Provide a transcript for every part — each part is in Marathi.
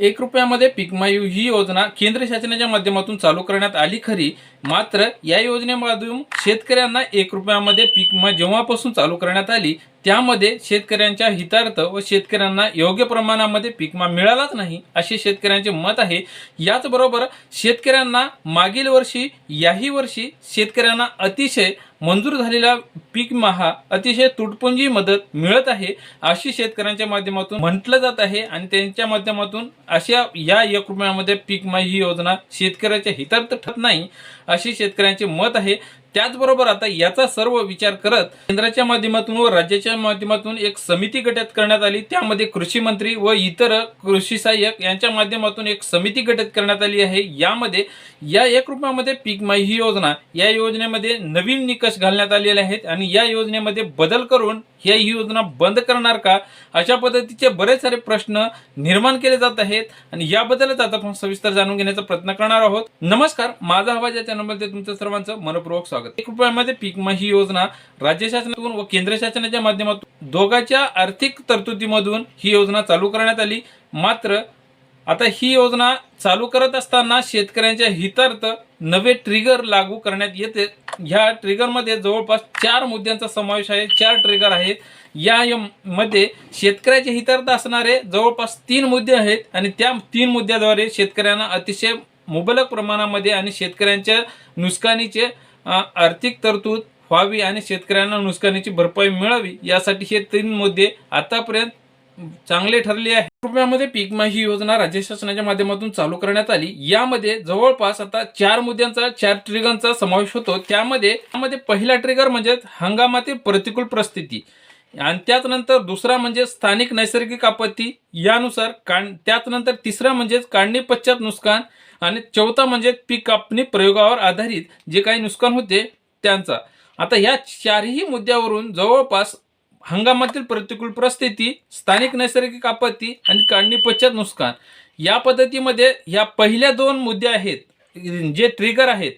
एक रुपयामध्ये पीक ही योजना केंद्र शासनाच्या माध्यमातून चालू करण्यात आली खरी. मात्र या योजनेमधून शेतकऱ्यांना एक रुपयामध्ये पीक जेव्हापासून चालू करण्यात आली त्यामध्ये शेतकऱ्यांच्या हितार्थ व शेतकऱ्यांना योग्य प्रमाणामध्ये पिकमा मिळालाच नाही असे शेतकऱ्यांचे मत आहे. याचबरोबर शेतकऱ्यांना मागील वर्षी याही वर्षी शेतकऱ्यांना अतिशय मंजूर झालेला पीक हा अतिशय तुटपुंजी मदत मिळत आहे अशी शेतकऱ्यांच्या माध्यमातून म्हटलं जात आहे. आणि त्यांच्या माध्यमातून अशा या एक रुपयामध्ये पीक ही योजना शेतकऱ्याच्या हितार्थ ठरत नाही अशी शेतकऱ्यांचे मत आहे. त्याचबरोबर आता याचा सर्व विचार करत केंद्राच्या माध्यमातून व राज्याच्या माध्यमातून एक समिती गटात करण्यात आली. त्यामध्ये कृषी मंत्री व इतर कृषी सहाय्यक यांच्या माध्यमातून एक समिती गटात करण्यात आली आहे. यामध्ये या एक रुपयामध्ये पीक माई ही योजना या योजनेमध्ये नवीन निकष घालण्यात आलेले आहेत आणि या योजनेमध्ये बदल करून या ही योजना बंद करणार का? अशा पद्धतीचे बरेच सारे प्रश्न निर्माण केले जात आहेत आणि याबद्दलच आता आपण सविस्तर जाणून घेण्याचा प्रयत्न करणार आहोत. नमस्कार माझा आवाज या चॅनलमध्ये तुमचं सर्वांचं मनपूर्वक स्वागत एक रुपयामध्ये पीक ही योजना राज्य शासनातून व केंद्र शासनाच्या माध्यमातून दोघांच्या आर्थिक तरतुदीमधून ही योजना चालू करण्यात आली. मात्र आता ही योजना चालू करत असताना शेतकऱ्यांच्या हितार्थ नवे ट्रिगर लागू करण्यात येते. ह्या ट्रिगरमध्ये जवळपास चार मुद्द्यांचा समावेश आहे. चार ट्रिगर आहेत. या मध्ये शेतकऱ्याचे हितार्थ असणारे जवळपास तीन मुद्दे आहेत आणि त्या तीन मुद्द्याद्वारे शेतकऱ्यांना अतिशय मुबलक प्रमाणामध्ये आणि शेतकऱ्यांच्या नुकसानीचे आर्थिक तरतूद व्हावी आणि शेतकऱ्यांना नुकसानीची भरपाई मिळावी यासाठी हे तीन मुद्दे आतापर्यंत चांगले ठरले आहे रुपयामध्ये पीक माही ही योजना राज्य शासनाच्या माध्यमातून चालू करण्यात आली. यामध्ये जवळपास आता चार मुद्द्यांचा चार ट्रिगरचा समावेश होतो. त्यामध्ये त्यामध्ये पहिला ट्रिगर म्हणजे हंगामातील प्रतिकूल परिस्थिती. आणि त्याचनंतर दुसरा म्हणजे स्थानिक नैसर्गिक आपत्ती. यानुसार काढ त्याचनंतर तिसरा म्हणजेच काढणी पश्चात नुकसान. आणि चौथा म्हणजे पीक कापणी प्रयोगावर आधारित जे काही नुकसान होते त्यांचा. आता या चारही मुद्द्यावरून जवळपास हंगामातील प्रतिकूल परिस्थिती स्थानिक नैसर्गिक आपत्ती आणि काढणी पश्चात नुकसान. या पद्धतीमध्ये या पहिल्या दोन मुद्दे आहेत जे ट्रिगर आहेत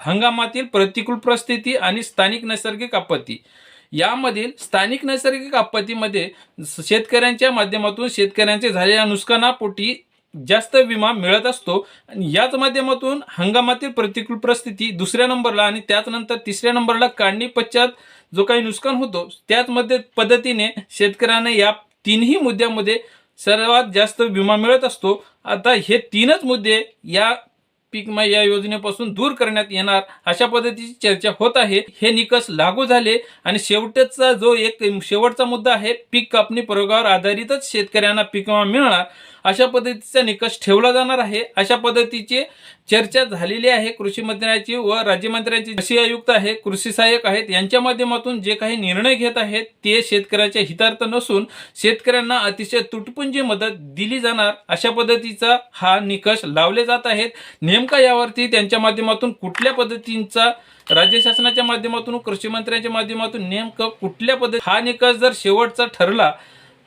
हंगामातील प्रतिकूल परिस्थिती आणि स्थानिक नैसर्गिक आपत्ती. यामधील स्थानिक नैसर्गिक आपत्तीमध्ये शेतकऱ्यांच्या माध्यमातून शेतकऱ्यांचे झालेल्या नुकसानापोटी जास्त विमा मिळत असतो आणि याच माध्यमातून हंगामातील प्रतिकूल परिस्थिती दुसऱ्या नंबरला आणि त्याचनंतर तिसऱ्या नंबरला काढणी पश्चात जो काही नुकसान होतो त्याच मध्ये पद्धतीने शेतकऱ्यांना या तीनही मुद्द्यामध्ये सर्वात जास्त विमा मिळत असतो. आता हे तीनच मुद्दे या पीक विमा या योजनेपासून दूर करण्यात येणार अशा पद्धतीची चर्चा होत आहे. हे निकष लागू झाले आणि शेवटचा जो एक शेवटचा मुद्दा आहे पीक कापणी प्रयोगावर आधारितच शेतकऱ्यांना पीक विमा मिळणार. अशा पद्धतीचा निकष ठेवला जाणार आहे. अशा पद्धतीची चर्चा झालेली आहे. कृषी मंत्र्यांची व राज्यमंत्र्यांची कृषी आयुक्त आहे कृषी सहाय्यक आहेत. यांच्या माध्यमातून जे काही निर्णय घेत आहेत ते शेतकऱ्याच्या हितार्थ नसून शेतकऱ्यांना अतिशय तुटपुंजी मदत दिली जाणार. अशा पद्धतीचा हा निकष लावले जात आहेत. नेमका यावरती त्यांच्या माध्यमातून कुठल्या पद्धतींचा राज्य शासनाच्या माध्यमातून कृषी मंत्र्यांच्या माध्यमातून नेमकं कुठल्या पद्धती हा निकष जर शेवटचा ठरला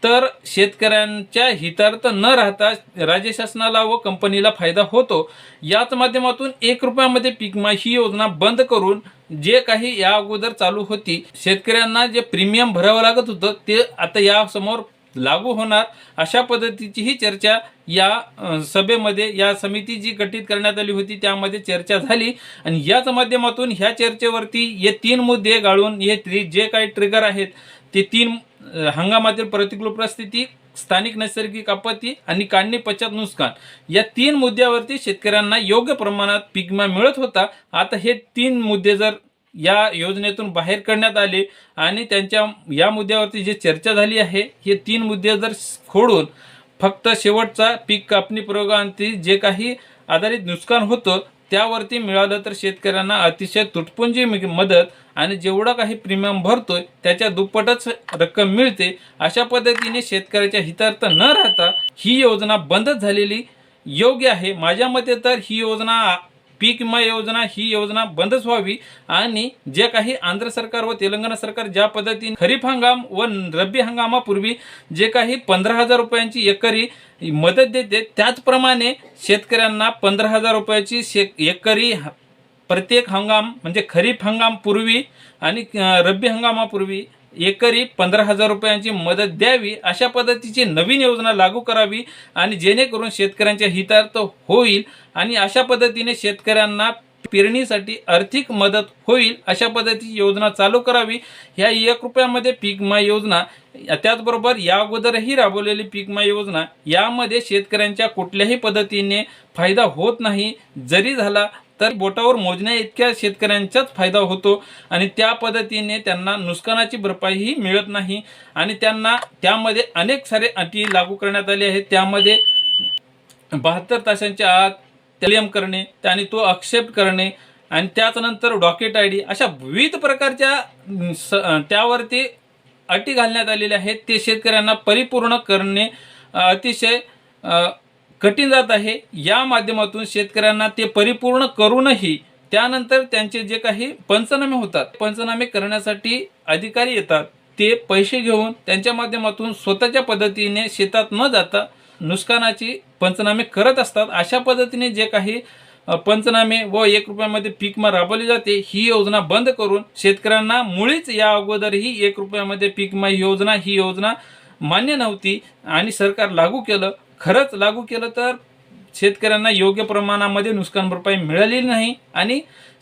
तर शेतकऱ्यांच्या हितार्थ न राहता राज्य शासनाला व कंपनीला फायदा होतो. याच माध्यमातून एक रुपयामध्ये पीक ही योजना बंद करून जे काही या अगोदर चालू होती शेतकऱ्यांना जे प्रीमियम भरावं लागत होतं ते आता या समोर लागू होणार. अशा पद्धतीची ही चर्चा या सभेमध्ये या समिती जी गठीत करण्यात आली होती त्यामध्ये चर्चा झाली. आणि याच माध्यमातून ह्या चर्चेवरती हे तीन मुद्दे गाळून हे जे काही ट्रिगर आहेत ते तीन हंगामातील प्रतिकूल परिस्थिती स्थानिक नैसर्गिक आपत्ती आणि काढणी पश्चात नुकसान या तीन मुद्द्यावरती शेतकऱ्यांना योग्य प्रमाणात पीक विमा मिळत होता. आता हे तीन मुद्दे जर या योजनेतून बाहेर करण्यात आले आणि त्यांच्या या मुद्द्यावरती जी चर्चा झाली आहे हे तीन मुद्दे जर खोडून फक्त शेवटचा पीक कापणी प्रयोगांती जे काही आधारित नुकसान होतं त्यावरती मिळालं तर शेतकऱ्यांना अतिशय तुटपुंजी मदत आणि जेवढं काही प्रीमियम भरतोय त्याच्या दुप्पटच रक्कम मिळते. अशा पद्धतीने शेतकऱ्याच्या हितार्थ न राहता ही योजना बंदच झालेली योग्य आहे. माझ्या मते तर ही योजना पीक विमा योजना ही योजना बंदच व्हावी आणि जे काही आंध्र सरकार व तेलंगणा सरकार ज्या पद्धतीने खरीप हंगाम व रब्बी हंगामापूर्वी जे काही पंधरा हजार रुपयांची एकरी मदत देते त्याचप्रमाणे शेतकऱ्यांना पंधरा हजार रुपयाची शे एकरी प्रत्येक हंगाम म्हणजे खरीप हंगामपूर्वी आणि रब्बी हंगामापूर्वी एकरी पंधरा हजार रुपयांची मदत द्यावी अशा पद्धतीची नवीन योजना लागू करावी आणि जेणेकरून शेतकऱ्यांच्या हितार्थ होईल आणि अशा पद्धतीने शेतकऱ्यांना पेरणीसाठी आर्थिक मदत होईल अशा पद्धतीची योजना चालू करावी. ह्या एक रुपयामध्ये पीकमा योजना त्याचबरोबर या अगोदरही राबवलेली पीकमा योजना यामध्ये शेतकऱ्यांच्या कुठल्याही पद्धतीने फायदा होत नाही. जरी झाला तर बोटावर मोजण्या इतक्या शेतकऱ्यांचाच फायदा होतो आणि त्या पद्धतीने त्यांना नुकसानाची भरपाईही मिळत नाही. आणि त्यांना त्यामध्ये अनेक सारे अटी लागू करण्यात आले आहेत. त्यामध्ये बहात्तर तासांच्या आत क्लेम करणे आणि तो अक्सेप्ट करणे आणि त्याचनंतर डॉकेट आय डी अशा विविध प्रकारच्या स त्यावरती अटी घालण्यात आलेल्या आहेत. ते शेतकऱ्यांना परिपूर्ण करणे अतिशय कठीण जात आहे. या माध्यमातून शेतकऱ्यांना ते परिपूर्ण करूनही त्यानंतर त्यांचे जे काही पंचनामे होतात पंचनामे करण्यासाठी अधिकारी येतात. ते पैसे घेऊन त्यांच्या माध्यमातून स्वतःच्या पद्धतीने शेतात न जाता नुकसानाची पंचनामे करत असतात. अशा पद्धतीने जे काही पंचनामे व एक रुपयामध्ये पीकमा राबवली जाते ही योजना बंद करून शेतकऱ्यांना मुळीच या अगोदरही एक रुपयामध्ये पीकमा योजना ही योजना मान्य नव्हती आणि सरकार लागू केलं. खरंच लागू केलं तर शेतकऱ्यांना योग्य प्रमाणामध्ये नुकसान भरपाई मिळाली नाही आणि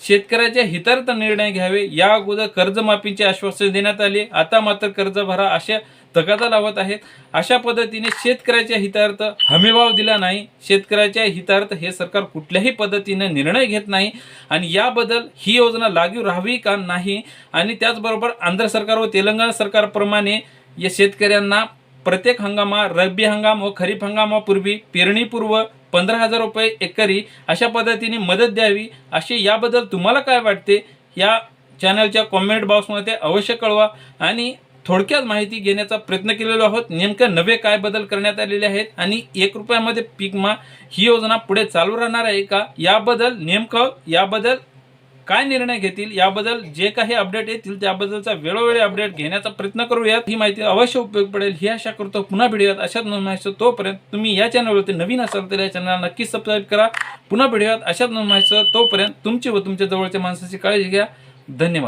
शेतकऱ्याच्या हितार्थ निर्णय घ्यावे या अगोदर कर्जमाफीचे आश्वासन देण्यात आले. आता मात्र कर्ज भरा अशा तगादा लावत आहेत. अशा पद्धतीने शेतकऱ्याच्या हितार्थ हमीभाव दिला नाही. शेतकऱ्याच्या हितार्थ हे सरकार कुठल्याही पद्धतीने निर्णय घेत नाही. आणि याबद्दल ही योजना लागू राहावी का नाही? आणि त्याचबरोबर आंध्र सरकार व तेलंगणा सरकारप्रमाणे या शेतकऱ्यांना प्रत्येक हंगामा रब्बी हंगाम व खरीप हंगामापूर्वी पेरणीपूर्व पंधरा हजार रुपये एकरी अशा पद्धतीने मदत द्यावी असे याबद्दल तुम्हाला काय वाटते या चॅनलच्या कॉमेंट बॉक्समध्ये अवश्य कळवा आणि थोडक्यात माहिती घेण्याचा प्रयत्न केलेलो आहोत. नेमकं नवे काय बदल करण्यात आलेले आहेत आणि एक रुपयामध्ये पीक ही योजना पुढे चालू राहणार आहे का? याबद्दल नेमकं याबद्दल काय निर्णय घेतील याबद्दल जे काही अपडेट येतील त्याबद्दलचा वेळोवेळी अपडेट घेण्याचा प्रयत्न करूयात. ही माहिती अवश्य उपयोग पडेल. ही आशा करतो पुन्हा भेटूयात. अशाच नोंद तोपर्यंत तुम्ही या चॅनलवरती नवीन असाल तर या चॅनलला नक्कीच सबस्क्राईब करा. पुन्हा भेटूयात. अशाच नोंद तोपर्यंत तुमची व तुमच्या जवळच्या माणसाची काळजी घ्या. धन्यवाद.